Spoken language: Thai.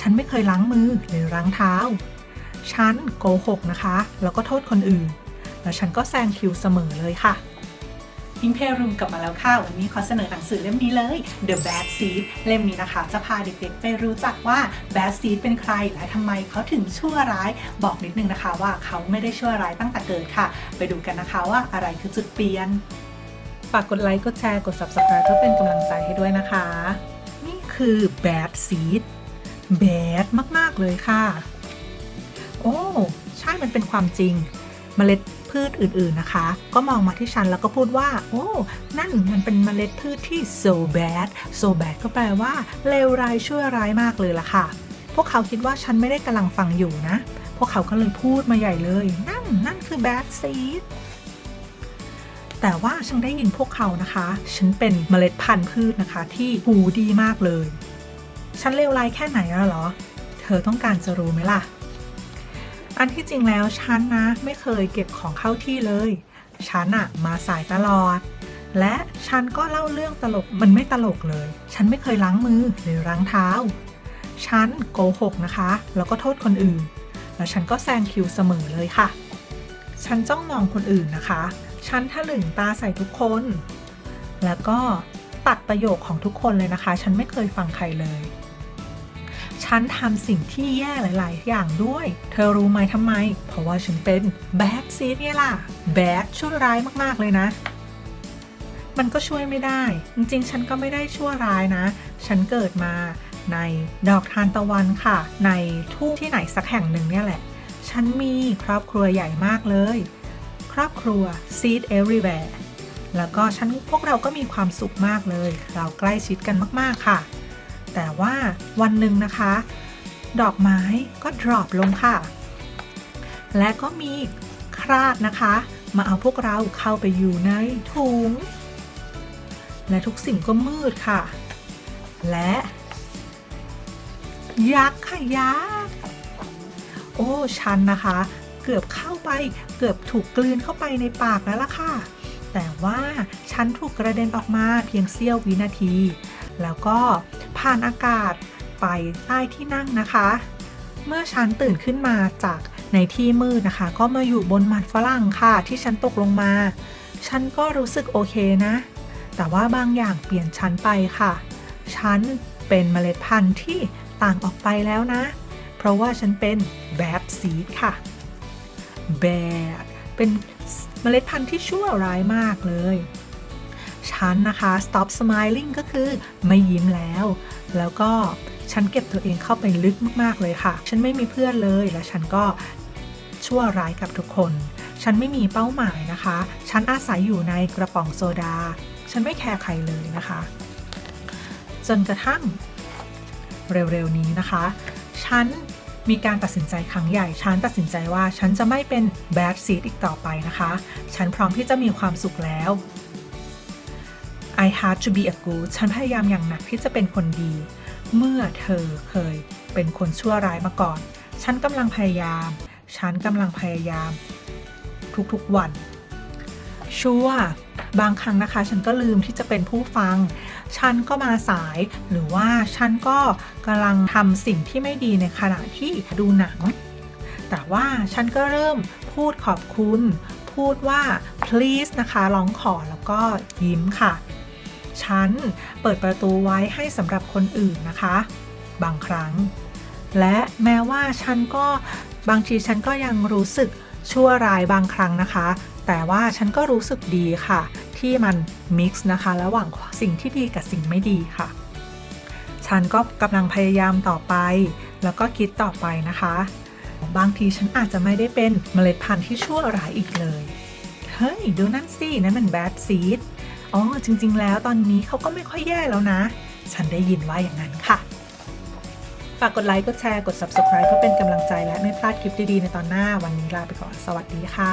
ฉันไม่เคยล้างมือหรือล้างเท้า ฉันโกหกนะคะ แล้วก็โทษคนอื่น แล้วฉันก็แซงคิวเสมอเลยค่ะอิงเพรุมกลับมาแล้วค่ะ วันนี้ขอเสนอหนังสือเล่มนี้เลย The Bad Seed เล่มนี้นะคะ จะพาเด็กๆไปรู้จักว่า Bad Seed เป็นใครและทำไมเขาถึงชั่วร้าย บอกนิดนึงนะคะว่าเขาไม่ได้ชั่วร้ายตั้งแต่เกิดค่ะ ไปดูกันนะคะว่าอะไรคือจุดเปลี่ยน ฝากกดไลค์ กดแชร์ กด Subscribe เพื่อเป็นกำลังใจให้ด้วยนะคะ นี่คือ Bad Seed Bad มาก ๆ เลยค่ะ โอ้ ใช่มันเป็นความจริงเมล็ดพืชอื่น ๆ นะคะ ก็มองมาที่ฉันแล้วก็พูดว่า โอ้ นั่นมันเป็นเมล็ดพืชที่ so bad so bad ก็แปลว่า เลวร้ายชั่วร้ายมากเลยล่ะค่ะ พวกเขาคิดว่าฉันไม่ได้กำลังฟังอยู่นะ พวกเขาก็เลยพูดมาใหญ่เลย นั่น นั่นคือ bad seed แต่ว่าฉันได้ยินพวกเขานะคะ ฉันเป็นเมล็ดพันธุ์พืชนะคะ ที่หูดีมากเลย ฉันเลวร้ายแค่ไหนอะเหรอ เธอต้องการจะรู้ไหมล่ะ อันที่จริงแล้วฉันนะไม่เคยเก็บของเข้าที่เลย ฉันอะมาสายตลอด และฉันก็เล่าเรื่องตลกมันไม่ตลกเลย ฉันไม่เคยล้างมือหรือล้างเท้า ฉันโกหกนะคะ แล้วก็โทษคนอื่น แล้วฉันก็แซงคิวเสมอเลยค่ะ ฉันจ้องมองคนอื่นนะคะ ฉันทะลึงตาใส่ทุกคน แล้วก็ตัดประโยคของทุกคนเลยนะคะ ฉันไม่เคยฟังใครเลย ฉันทำสิ่งที่แย่หลาย ๆ อย่างด้วย เธอรู้ไหมทำไม เพราะว่าฉันเป็นแบดซีดเนี่ยล่ะ แบดชั่วร้ายมาก ๆ เลยนะ มันก็ช่วยไม่ได้ จริง ๆ ฉันก็ไม่ได้ชั่วร้ายนะ ฉันเกิดมาในดอกทานตะวันค่ะ ในทุ่งที่ไหนสักแห่งหนึ่งเนี่ยแหละ ฉันมีครอบครัวใหญ่มากเลย ครอบครัว Seed Everywhere แล้วก็ฉันพวกเราก็มีความสุขมากเลย เราใกล้ชิดกันมาก ๆ ค่ะ แต่ว่าวันหนึ่งนะคะ ดอกไม้ก็ดรอปลงค่ะ และก็มีคราดนะคะ มาเอาพวกเราเข้าไปอยู่ในถุง และทุกสิ่งก็มืดค่ะ และ ยักษ์ค่ะยักษ์โอ้ฉันนะคะ เกือบเข้าไปเกือบถูกกลืนเข้าไปในปากแล้วล่ะค่ะแต่ว่าฉันถูกกระเด็นออกมาเพียงเสี้ยววินาที แล้วก็ ผ่านอากาศไปใต้ที่นั่งนะคะ เมื่อฉันตื่นขึ้นมาจากในที่มืดนะคะ ก็มาอยู่บนหมัดฝรั่งค่ะ ที่ฉันตกลงมา ฉันก็รู้สึกโอเคนะ แต่ว่าบางอย่างเปลี่ยนฉันไปค่ะ ฉันเป็นเมล็ดพันธุ์ที่ต่างออกไปแล้วนะ เพราะว่าฉันเป็นแบดซีดค่ะ แบดเป็นเมล็ดพันธุ์ที่ชั่วร้ายมากเลย ฉันนะคะ stop smiling ก็คือไม่ยิ้มแล้ว แล้วก็ฉันเก็บตัวเองเข้าไปลึกมาก ๆ เลยค่ะ ฉันไม่มีเพื่อนเลย และฉันก็ชั่วร้ายกับทุกคน ฉันไม่มีเป้าหมายนะคะ ฉันอาศัยอยู่ในกระป๋องโซดา ฉันไม่แคร์ใครเลยนะคะ จนกระทั่งเร็ว ๆ นี้นะคะ ฉันมีการตัดสินใจครั้งใหญ่ ฉันตัดสินใจว่าฉันจะไม่เป็น bad seed อีกต่อไปนะคะ ฉันพร้อมที่จะมีความสุขแล้ว I had to be a good ฉันพยายามอย่างหนักที่จะเป็นคนดี เมื่อเธอเคยเป็นคนชั่วร้ายมาก่อน ฉันกำลังพยายาม ฉันกำลังพยายาม ทุกๆวัน ชัวร์บางครั้งนะคะ ฉันก็ลืมที่จะเป็นผู้ฟัง ฉันก็มาสายหรือว่าฉันก็กำลังทำสิ่งที่ไม่ดีในขณะที่ดูหนัง แต่ว่าฉันก็เริ่มพูดขอบคุณ พูดว่า please นะคะ ร้องขอแล้วก็ยิ้มค่ะ ฉันเปิดประตูไว้ให้สำหรับคนอื่นนะคะ บางครั้ง และแม้ว่าฉันก็บางทีฉันก็ยังรู้สึกชั่วร้ายบางครั้งนะคะ แต่ว่าฉันก็รู้สึกดีค่ะ ที่มันมิกซ์นะคะระหว่างสิ่งที่ดีกับสิ่งไม่ดีค่ะ ฉันก็กำลังพยายามต่อไป แล้วก็คิดต่อไปนะคะ บางทีฉันอาจจะไม่ได้เป็นเมล็ดพันธุ์ที่ชั่วร้ายอีกเลย เฮ้ย ดูนั่นสินั่นมันแบดซีด อ๋อจริง ๆ แล้วตอนนี้เขาก็ไม่ค่อยแย่แล้วนะ ฉันได้ยินว่าอย่างนั้นค่ะ ฝากกดไลค์ กดแชร์ กด subscribe เพื่อเป็นกำลังใจและไม่พลาดคลิปดี ๆ ในตอนหน้าวันนี้ลาไปก่อน สวัสดีค่ะ